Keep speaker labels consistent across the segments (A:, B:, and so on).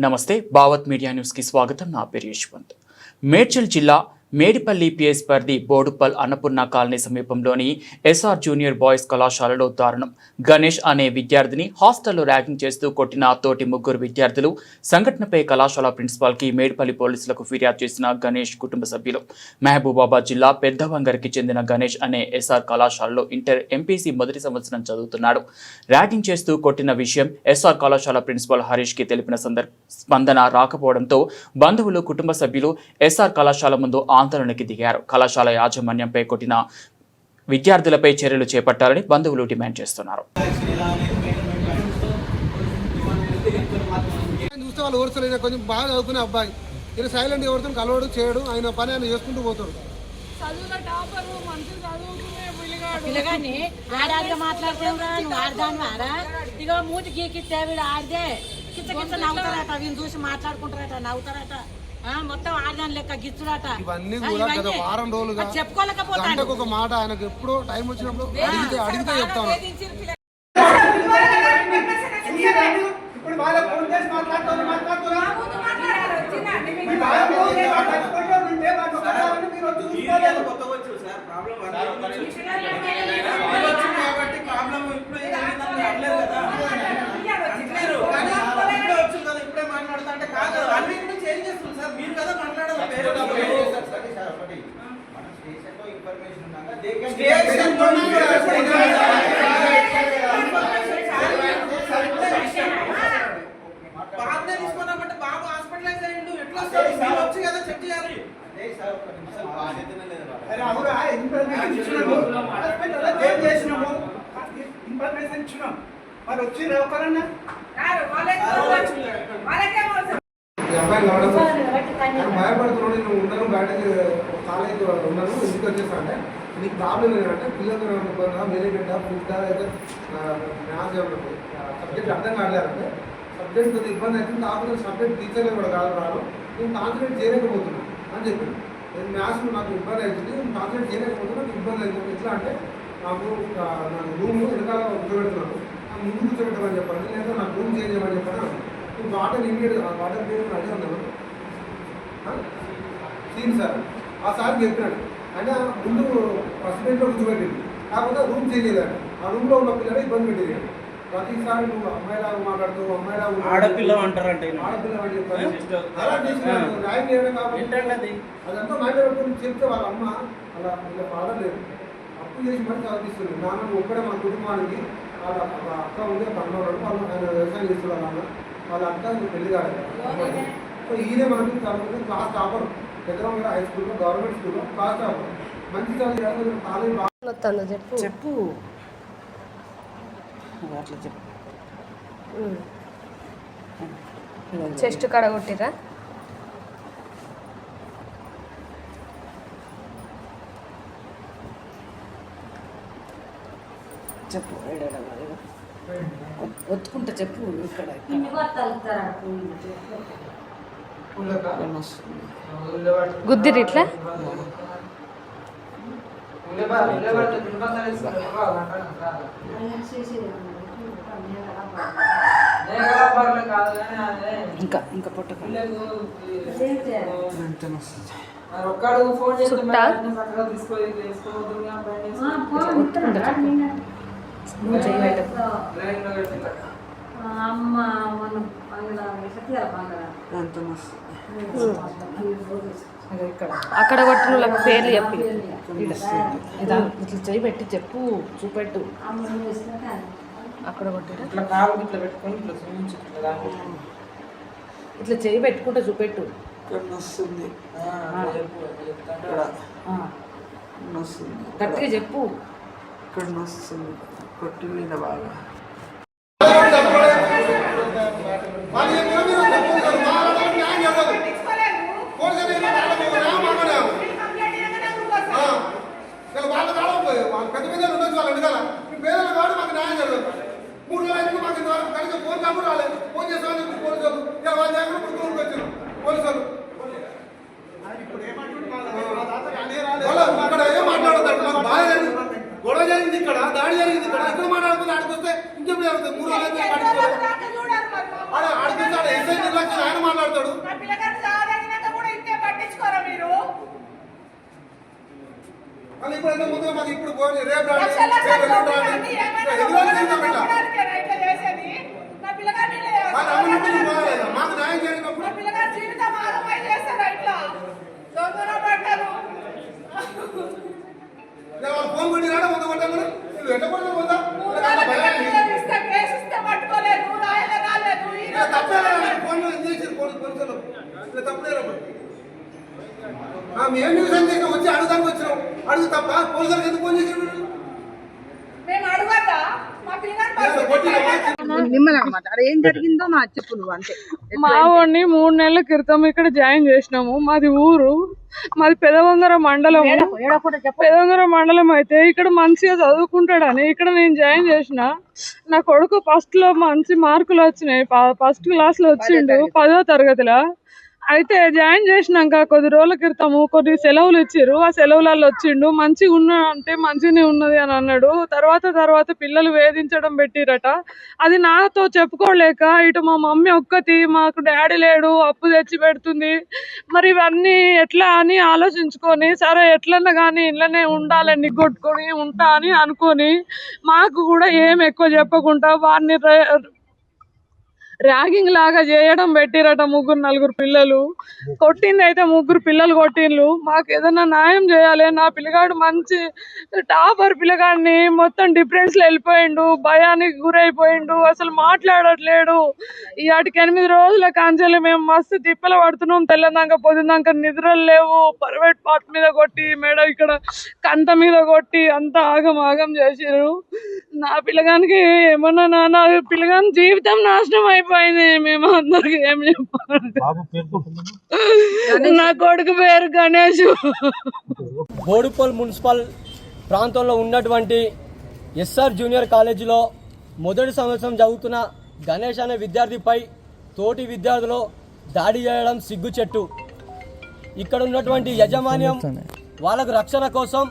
A: నమస్తే భావత్ మీడియా న్యూస్కి స్వాగతం. నా పేరు యశ్వంత్. మేడ్చల్ జిల్లా మేడిపల్లి పిఎస్ పరిధి బోడుపల్ అన్నపూర్ణ కాలనీ సమీపంలోని ఎస్ఆర్ జూనియర్ బాయ్స్ కళాశాలలో దారుణం. గణేష్ అనే విద్యార్థిని హాస్టల్లో ర్యాగింగ్ చేస్తూ కొట్టిన తోటి ముగ్గురు విద్యార్థులు సంఘటనపై కళాశాల ప్రిన్సిపాల్కి మేడిపల్లి పోలీసులకు ఫిర్యాదు చేసిన గణేష్ కుటుంబ సభ్యులు. మహబూబాబాద్ జిల్లా పెద్దవంగరికి చెందిన గణేష్ అనే ఎస్ఆర్ కళాశాలలో ఇంటర్ ఎంపీసీ మొదటి సంవత్సరం చదువుతున్నాడు. ర్యాగింగ్ చేస్తూ కొట్టిన విషయం ఎస్ఆర్ కళాశాల ప్రిన్సిపాల్ హరీష్కి తెలిపిన సందర్భ స్పందన రాకపోవడంతో బంధువులు కుటుంబ సభ్యులు ఎస్ఆర్ కళాశాల ముందు ఆందోళనకి దిగారు. కళాశాల యాజమాన్యంపై కొట్టిన విద్యార్థులపై చర్యలు చేపట్టాలని బంధువులు డిమాండ్ చేస్తున్నారు.
B: చూస్తే వాళ్ళు కొంచెం బాగా చదువుకునే అబ్బాయి. ఈయన సైలెంట్ ఎవరితో కలవడు చేయడు. ఆయన పని ఆయన చేసుకుంటూ పోతాడు.
C: పిల్లగాని ఆడదాని వీడు? ఆడితే కిచ్చ కిచ్చ నవ్వుతారట చూసి మాట్లాడుకుంటారట నవ్వుతారట. మొత్తం ఆడదాని లెక్క గిచ్చుడట
B: ఇవన్నీ కూడా గత. వారం రోజులుగా గంటకు ఒక మాట ఆయనకు ఎప్పుడో టైం వచ్చినప్పుడు అడిగితే అడిగితే చెప్తాను
D: ఇప్పుడు వాళ్ళ ఫోన్ చేసి మాట్లాడుతున్నారు మీరు వచ్చి చూసుకోలేదు
E: ప్రాబ్లం ఇప్పుడు ఏమైందని అనలేదు కదా. అంటున్నారు. కానీ ఇప్పుడే వచ్చింది కదా, ఇప్పుడే మాట్లాడుతా అంటే కాదు కదా. అన్ని కూడా చేంజ్ చేస్తుంది సార్. మీరు కదా మాట్లాడాలి వేరే వాళ్ళు. స్టేషన్లో బాబునే తీసుకున్నామంటే బాబు హాస్పిటలైజ్ అయ్యిండు ఎట్లా వస్తారు? మీరు వచ్చి కదా చెక్ చేయాలి
D: అరే అవునా ఇన్ఫర్మేషన్ ఇచ్చినాం మరి వచ్చి ఒకరన్నా
B: ఈ భయపడుతున్నాడు నేను ఉన్నాను బయట కాలేజ్ ఉన్నాను ఇంటికి వచ్చేసా అంటే నీకు ప్రాబ్లం ఏంటంటే పిల్లలు వేరే మేనేజ్మెంట్ ఫుడ్ అయితే మ్యాథ్స్ సబ్జెక్ట్ అర్థం కాలేదంటే సబ్జెక్ట్ కొద్దిగా ఇబ్బంది అవుతుంది కాకపోతే సబ్జెక్ట్ టీచర్లు కూడా కాదు రాదు. నేను కాన్సన్ట్రేట్ చేయలేకపోతున్నాను అని చెప్పి నేను మ్యాథ్స్ నాకు ఇబ్బంది అవుతుంది నేను కాన్సన్ట్రేట్ చేయలేకపోతున్నా నాకు ఇబ్బంది అవుతుంది. ఎట్లా అంటే నాకు నా నాకు రూమ్ వెనకాల కూర్చోబెడుతున్నాను. నాకు ముందు కూర్చోబెట్టమని చెప్పండి లేదా నాకు రూమ్ చేంజ్ చేయమని చెప్పాను వాటర్ ఇమీడియట్ వాటర్ పేరు అడిగి ఉన్నాను సీన్ సార్ ఆ సార్ చెప్పినాడు. ఆయన ముందు ఫస్ట్ బెంచ్లో కూర్చోబెట్టింది. కాకపోతే రూమ్ చేంజ్ చేయలేదు. ఆ రూమ్లో ఉన్న పిల్లలు ఇబ్బంది పెట్టేది ప్రతిసారి నువ్వు అమ్మాయిలాగా మాట్లాడుతూ అమ్మాయిలాగా.
E: ఆడపిల్ల అంటారంట.
B: ఆడపిల్ల అని
E: ఒక-
B: అలా చేసినాడు. న్యాయం చేయడం కాబట్టి? అదంతా పెట్టుకుని చెప్తే వాళ్ళ అమ్మ అలా ఇలా ఫాదర్ లేదు. అప్పు చేసి మరి చదివిస్తుంది నాన్న ఒక్కడే మా కుటుంబానికి వాళ్ళ వాళ్ళ అక్క ఉంది ఉన్నాడు వాళ్ళు ఆయన వ్యవసాయం చేస్తున్నారు అన్న. వాళ్ళ అక్క పెళ్ళి కాలేదు. సో ఈయనే మనకి చదువుతుంది క్లాస్ టాపర్ పెద్దరామ హై స్కూల్లో గవర్నమెంట్ స్కూల్లో క్లాస్ టాపర్ మంచి చదువు కాలేజ్ బాగా
F: చెప్పు
C: చెప్పు అట్లా చెప్పు
F: చెస్ట్ కాడ కొట్టిరా
C: చెప్పు ఒత్తుకుంటా చెప్పు ఇక్కడ
F: గుద్దిరి ఇట్లా?
C: ఇంకా ఇంకా పొట్ట
G: ఒక్కడు ఫోన్ చేస్తే
F: చుట్టా? నువ్వు
G: పెట్టి
H: అమ్మ మనం
F: అక్కడ కొట్టిన వాళ్ళ పేర్లు చెప్పి.
C: ఇదా ఇట్లా చేయి పెట్టి చెప్పు చూపెట్టు.
F: అక్కడ కొట్టిరా?
G: ఇట్లా కాలు ఇట్లా పెట్టుకొని ఇట్లా చూపించు ఇట్లా
C: చేయి పెట్టుకుంటే చూపెట్టు.
E: ఇక్కడ వస్తుంది
G: ఆ, అట్లా చెప్పు, అట్లా చెప్తాంటే
C: ఆ,
E: వస్తుంది
C: గట్టిగా చెప్పు.
E: ఇక్కడ వస్తుంది కొట్టి మీద బాగా
B: వాళ్ళు చెప్పినా మీరు తప్పు కాదు. మా వాళ్ళకి న్యాయం జరగదు. పోలీసులు ఏమో వాళ్ళకి ఒక న్యాయం మాట్లాడాము. ఆ. ఇలా వాళ్ళ కాలం పోయి, వాళ్ళ పెద్ద పెద్ద ఉండొచ్చు వాళ్ళ వెనకాల. మీ పేదలు కాబట్టి మాకు న్యాయం జరగదు. మూడు రోజులు అయింది మాకు ఇంతవరకు కనీసం ఫోన్ కాకుండా రాలేదు. ఫోన్ చేస్తామని చెప్పి పోలీసులు. ఇలా వాళ్ళ దగ్గర వచ్చారు. పోలీసులు. అక్కడ ఏం మాట్లాడతాడు మాకు బాధ లేదు. గొడవ జరిగింది ఇక్కడ దాడి జరిగింది ఇక్కడ ఇక్కడ మాట్లాడుతుంది ఆడికి వస్తే ఇంకెప్పుడు జరుగుతుంది మూడు రోజులు ఆడికి ఆడ ఎస్ఐ నిర్లక్ష్యం ఆయన మాట్లాడతాడు ఇప్పుడు ముందుగా మాకు ఇప్పుడు రేపు రాండి,
H: లక్షల లక్షల
B: రేపు ఎల్లుండి
H: డబ్బులు
B: రాండి.
H: కట్టి ఏమైనా
B: ఇట్లా ఎదురు
H: డబ్బులు
B: తింటాం ఇట్లా.
H: కొనడానికేనా ఇట్లా చేసేది? నా పిల్లగాడిని ఇలా
B: వాళ్ళ అమ్మ నుండి పోవాలి. మాకు న్యాయం జరిగినప్పుడు
H: నా పిల్లగాడి జీవితం ఆగమై చేస్తారా ఇట్లా దొంగన బట్టలు
B: ఇలా వాళ్ళు ఫోన్ కొట్టి రావడం ముందు కొట్టాం కూడా ఎట్ట
H: నువ్వు
B: భయం
H: కట్టి
B: లేదు. ఫోన్ తప్పలేదు అప్పుడు. ఆ, మేము న్యూస్ చేసినాం వచ్చి అడుగుదానికి వచ్చినాం. అడుగు తప్ప పోలీసులకు ఎందుకు ఫోన్ వీళ్ళు?
H: మేము అడగద్దా? మా వాడిని మూడు నెలల క్రితం ఇక్కడ జాయిన్ చేసినాము. మాది ఊరు. మాది పెదవంగర మండలం. పెదవంగర మండలం అయితే ఇక్కడ మంచిగా చదువుకుంటాడని ఇక్కడ నేను జాయిన్ చేసిన. నా కొడుకు ఫస్ట్లో మంచి మార్కులు వచ్చినాయి. ఫస్ట్ క్లాస్లో వచ్చిండు పదో తరగతిలో. అయితే జాయిన్ చేసినాక కొద్ది రోజుల క్రితము కొన్ని సెలవులు ఇచ్చారు ఆ సెలవులలో వచ్చిండు. మంచిగా ఉన్నా అంటే మంచిగానే ఉన్నది అని అన్నాడు. తర్వాత తర్వాత పిల్లలు వేధించడం పెట్టిరట. అది నాతో చెప్పుకోలేక ఇటు మా మమ్మీ ఒక్కతి మాకు డాడీ లేడు అప్పు తెచ్చి పెడుతుంది. మరి ఇవన్నీ ఎట్లా అని ఆలోచించుకొని సరే ఎట్లన్నా కానీ ఇళ్ళనే ఉండాలని కొట్టుకొని ఉంటా అని అనుకొని మాకు కూడా ఏం ఎక్కువ చెప్పకుండా వారిని ర్యాగింగ్ లాగా చేయడం పెట్టిరట ముగ్గురు నలుగురు పిల్లలు. కొట్టింది అయితే ముగ్గురు పిల్లలు కొట్టిండ్రు మాకు ఏదైనా న్యాయం చేయాలి. నా పిల్లగాడు మంచి టాపర్ పిల్లగాడిని మొత్తం డిఫరెన్స్లో వెళ్ళిపోయిండు. భయానికి గురైపోయిండు. అసలు మాట్లాడట్లేడు. ఈ ఎనిమిది రోజుల కాంచెలు మేము మస్తు తిప్పలు పడుతున్నాం. తెల్లదాకా పొద్దుదాక నిద్రలు లేవు. ప్రైవేట్ పార్ట్ మీద కొట్టి మేడం ఇక్కడ కంట మీద కొట్టి అంతా ఆగం ఆగం చేసిరు నా పిల్లగానికి ఏమన్నా నా పిల్లగాని జీవితం నాశనం అయిపోయింది మేము అందరికి ఏం చెప్పాలి? నా కొడుకు పేరు గణేష్.
I: బోడుపల్ మున్సిపల్ ప్రాంతంలో ఉన్నటువంటి ఎస్ఆర్ జూనియర్ కాలేజీలో మొదటి సంవత్సరం చదువుతున్న గణేష్ అనే విద్యార్థిపై తోటి విద్యార్థులు దాడి చేయడం సిగ్గుచెట్టు. ఇక్కడ ఉన్నటువంటి యజమాన్యం వాళ్ళకు రక్షణ కోసం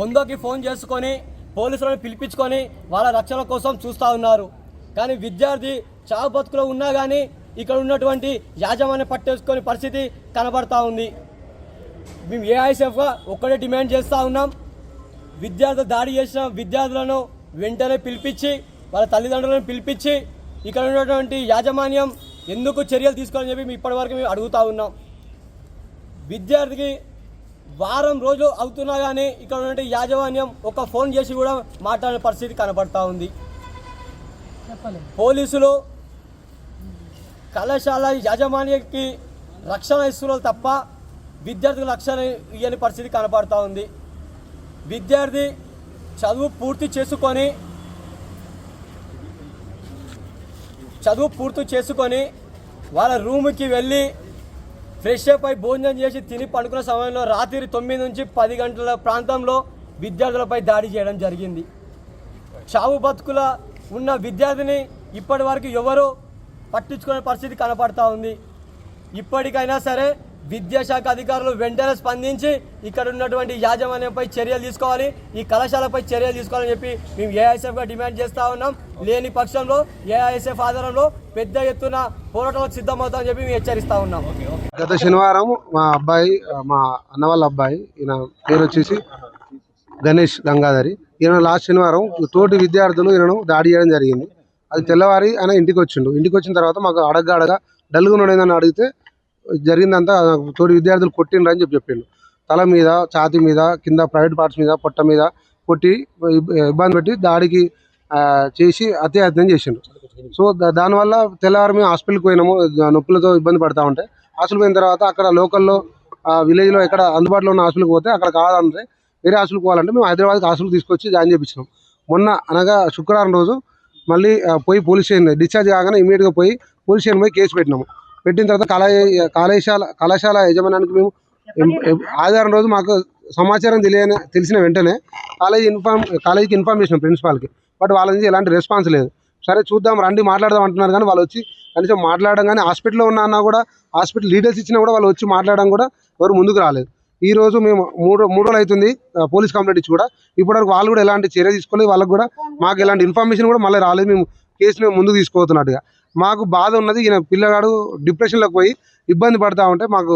I: వందోకి ఫోన్ చేసుకొని పోలీసులను పిలిపించుకొని వాళ్ళ రక్షణ కోసం చూస్తూ ఉన్నారు. కానీ విద్యార్థి చావు బతుకులో ఉన్నా కానీ ఇక్కడ ఉన్నటువంటి యాజమాన్యం పట్టేసుకొని పరిస్థితి కనబడతా ఉంది. మేము ఏఐసెఫ్గా ఒక్కడే డిమాండ్ చేస్తూ ఉన్నాం. విద్యార్థులు దాడి చేసిన విద్యార్థులను వెంటనే పిలిపించి వాళ్ళ తల్లిదండ్రులను పిలిపించి ఇక్కడ ఉన్నటువంటి యాజమాన్యం ఎందుకు చర్యలు తీసుకోవాలని చెప్పి మేము ఇప్పటివరకు మేము అడుగుతా ఉన్నాం. విద్యార్థికి వారం రోజులు అవుతున్నా కానీ ఇక్కడ ఉన్నటువంటి యాజమాన్యం ఒక ఫోన్ చేసి కూడా మాట్లాడే పరిస్థితి కనబడతా ఉంది. పోలీసులు కళాశాల యాజమాన్యానికి రక్షణ ఇస్తున్నారు తప్ప విద్యార్థులకు రక్షణ ఇవ్వని పరిస్థితి కనపడతా ఉంది. విద్యార్థి చదువు పూర్తి చేసుకొని చదువు పూర్తి చేసుకొని వాళ్ళ రూమ్కి వెళ్ళి ఫ్రెష్ అప్ అయి భోజనం చేసి తిని పడుకున్న సమయంలో రాత్రి తొమ్మిది నుంచి పది గంటల ప్రాంతంలో విద్యార్థులపై దాడి చేయడం జరిగింది. చావు బతుకుల ఉన్న విద్యార్థిని ఇప్పటి వరకు ఎవరు పట్టించుకునే పరిస్థితి కనపడతా ఉంది. ఇప్పటికైనా సరే విద్యాశాఖ అధికారులు వెంటనే స్పందించి ఇక్కడ ఉన్నటువంటి యాజమాన్యంపై చర్యలు తీసుకోవాలి ఈ కళాశాలపై చర్యలు తీసుకోవాలని చెప్పి మేము ఏఐఎస్ఎఫ్గా డిమాండ్ చేస్తూ ఉన్నాం. లేని పక్షంలో ఏఐఎస్ఎఫ్ ఆధారంలో పెద్ద ఎత్తున పోరాటాలకు సిద్ధమవుతామని చెప్పి మేము హెచ్చరిస్తా ఉన్నాం.
B: గత శనివారం మా అబ్బాయి మా అన్న వాళ్ళ అబ్బాయి ఈయన పేరు వచ్చేసి గణేష్ గంగాధరి. ఈయన లాస్ట్ శనివారం తోటి విద్యార్థులు ఈయనను దాడి చేయడం జరిగింది. అది తెల్లవారి ఆయన ఇంటికి వచ్చిండు. ఇంటికి వచ్చిన తర్వాత మాకు అడగ అడగ డల్గా ఉండేదని అడిగితే జరిగిందంతా తోడి తోటి విద్యార్థులు కొట్టిండ్రు అని చెప్పి చెప్పిండు. తల మీద ఛాతి మీద కింద ప్రైవేట్ పార్ట్స్ మీద పొట్ట మీద కొట్టి ఇబ్బంది పెట్టి దాడికి చేసి అత్యాయత్నం చేసిండు. సో దానివల్ల తెల్లవారు మేము హాస్పిటల్కి పోయినాము. నొప్పులతో ఇబ్బంది పడతా ఉంటే హాస్పిటల్ పోయిన తర్వాత అక్కడ లోకల్లో విలేజ్లో ఎక్కడ అందుబాటులో ఉన్న హాస్పిటల్కి పోతే అక్కడ కాదంటే వేరే హాస్పిటల్కి పోవాలంటే మేము హైదరాబాద్కి హాస్పిటల్ తీసుకొచ్చి జాయిన్ చేయించినాం మొన్న అనగా శుక్రవారం రోజు మళ్ళీ పోయి పోలీస్ స్టేషన్ డిశ్చార్జ్ కాగానే ఇమీడియట్గా పోయి పోలీస్ స్టేషన్ పోయి కేసు పెట్టినాము. పెట్టిన తర్వాత కళా కళాశాల కళాశాల యజమానానికి మేము ఆదివారం రోజు మాకు సమాచారం తెలియని తెలిసిన వెంటనే కాలేజీ ఇన్ఫార్మ్ కాలేజీకి ఇన్ఫార్మ్ చేసినాం ప్రిన్సిపాల్కి. బట్ వాళ్ళ నుంచి ఎలాంటి రెస్పాన్స్ లేదు. సరే చూద్దాం రండి మాట్లాడదాం అంటున్నారు కానీ వాళ్ళు వచ్చి కనీసం మాట్లాడడం కానీ హాస్పిటల్లో ఉన్నా అన్నా కూడా హాస్పిటల్ లీడర్స్ ఇచ్చినా కూడా వాళ్ళు వచ్చి మాట్లాడడం కూడా ఎవరు ముందుకు రాలేదు. ఈ రోజు మేము మూడు మూడు రోజులు అవుతుంది ఆ, పోలీస్ కంప్లైంట్ ఇచ్చి కూడా. ఇప్పటివరకు వాళ్ళు కూడా ఎలాంటి చర్య తీసుకోలేదు వాళ్ళకు కూడా మాకు ఎలాంటి ఇన్ఫర్మేషన్ కూడా మళ్ళీ రాలేదు. మేము కేసు మేము ముందుకు తీసుకోతున్నట్టుగా మాకు బాధ ఉన్నది ఈయన పిల్లగాడు డిప్రెషన్లోకి పోయి ఇబ్బంది పడతా ఉంటే మాకు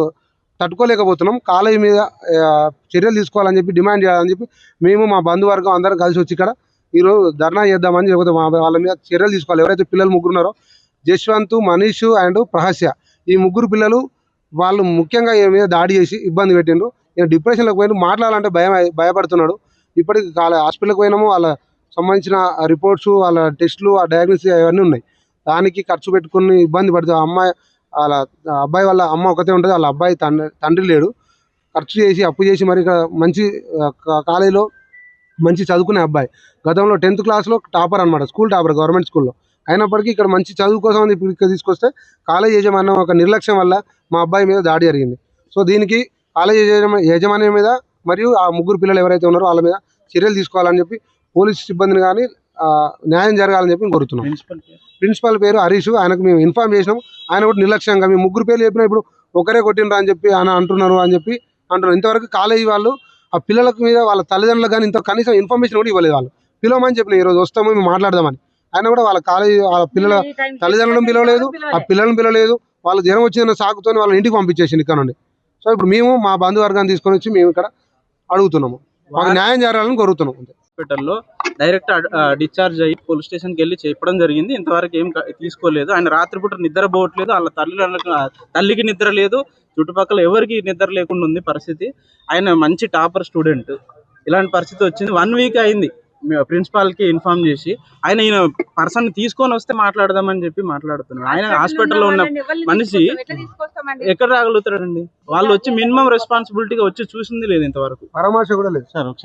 B: తట్టుకోలేకపోతున్నాం. కాలేజీ మీద చర్యలు తీసుకోవాలని చెప్పి డిమాండ్ చేయాలని చెప్పి మేము మా బంధువర్గం అందరం కలిసి వచ్చి ఇక్కడ ఈరోజు ధర్నా చేద్దామని లేకపోతే మా వాళ్ళ మీద చర్యలు తీసుకోవాలి. ఎవరైతే పిల్లలు ముగ్గురు ఉన్నారో జశ్వంత్ మనీష్ అండ్ ప్రహస్య ఈ ముగ్గురు పిల్లలు వాళ్ళు ముఖ్యంగా ఈయన మీద దాడి చేసి ఇబ్బంది పెట్టిండ్రు. ఈయన డిప్రెషన్లోకి పోయి మాట్లాడాలంటే భయం భయపడుతున్నాడు. ఇప్పటికి వాళ్ళ హాస్పిటల్కి పోయినాము వాళ్ళ సంబంధించిన రిపోర్ట్స్ వాళ్ళ టెస్టులు ఆ డయాగ్నోసిస్ అవన్నీ ఉన్నాయి. దానికి ఖర్చు పెట్టుకుని ఇబ్బంది పడుతుంది ఆ అమ్మాయి వాళ్ళ అబ్బాయి వాళ్ళ అమ్మ ఒకతే ఉంటుంది. వాళ్ళ అబ్బాయి తండ్రి తండ్రి లేడు. ఖర్చు చేసి అప్పు చేసి మరి ఇక్కడ మంచి కాలేజీలో మంచి చదువుకునే అబ్బాయి. గతంలో టెన్త్ క్లాస్లో టాపర్ అనమాట స్కూల్ టాపర్ గవర్నమెంట్ స్కూల్లో అయినప్పటికీ ఇక్కడ మంచి చదువు కోసం ఇక్కడ తీసుకొస్తే కాలేజ్ యజమాన్యం ఒక నిర్లక్ష్యం వల్ల మా అబ్బాయి మీద దాడి జరిగింది. సో దీనికి కాలేజ్ యజమా యాజమాన్యం మీద మరియు ఆ ముగ్గురు పిల్లలు ఎవరైతే ఉన్నారో వాళ్ళ మీద చర్యలు తీసుకోవాలని చెప్పి పోలీస్ సిబ్బందిని కానీ ఆ, న్యాయం జరగాలని చెప్పి కోరుతున్నాం.
A: ప్రిన్సిపల్
B: ప్రిన్సిపల్ పేరు హరీష్. ఆయనకు మేము ఇన్ఫార్మ్ చేసినాం. ఆయన కూడా నిర్లక్ష్యంగా మేము ముగ్గురు పేర్లు చెప్పినా ఇప్పుడు ఒకరే కొట్టినరా అని చెప్పి ఆయన అంటున్నారు అని చెప్పి అంటున్నారు. ఇంతవరకు కాలేజీ వాళ్ళు ఆ పిల్లలకు మీద వాళ్ళ తల్లిదండ్రులకు కానీ ఇంత కనీసం ఇన్ఫర్మేషన్ కూడా ఇవ్వలేదు వాళ్ళు పిలవమని చెప్పిన ఈరోజు వస్తాము మేము మాట్లాడదామని. ఆయన కూడా వాళ్ళ కాలేజీ వాళ్ళ పిల్లల తల్లిదండ్రులను పిలవలేదు. ఆ పిల్లలను పిలవలేదు. వాళ్ళు జ్వరం వచ్చిన సాకుతో వాళ్ళ ఇంటికి పంపించేసింది ఇక్కడ నుండి. సో ఇప్పుడు మేము మా బంధువర్గాన్ని తీసుకొని వచ్చి మేము ఇక్కడ అడుగుతున్నాము. మాకు న్యాయం జరగాలని కోరుతున్నాం అంతే
E: హాస్పిటల్లో డైరెక్ట్ డిశ్చార్జ్ అయ్యి పోలీస్ స్టేషన్కి వెళ్ళి చెప్పడం జరిగింది. ఇంతవరకు ఏం తీసుకోలేదు. ఆయన రాత్రిపూట నిద్ర పోవట్లేదు. వాళ్ళ తల్లిదండ్రులకు తల్లికి నిద్ర లేదు. చుట్టుపక్కల ఎవరికి నిద్ర లేకుండా ఉంది పరిస్థితి. ఆయన మంచి టాపర్ స్టూడెంట్. ఇలాంటి పరిస్థితి వచ్చింది. వన్ వీక్ అయింది. ప్రిన్సిపాల్కి ఇన్ఫార్మ్ చేసి ఆయన ఈయన పర్సన్ తీసుకొని వస్తే మాట్లాడదామని చెప్పి మాట్లాడుతున్నాడు. ఆయన హాస్పిటల్లో ఉన్న మనిషి ఎక్కడ రాగలుగుతాడండి? వాళ్ళు వచ్చి మినిమం రెస్పాన్సిబిలిటీగా వచ్చి చూసింది లేదు ఇంతవరకు.
B: పరామర్శ కూడా లేదు.
E: సార్ ఒకసారి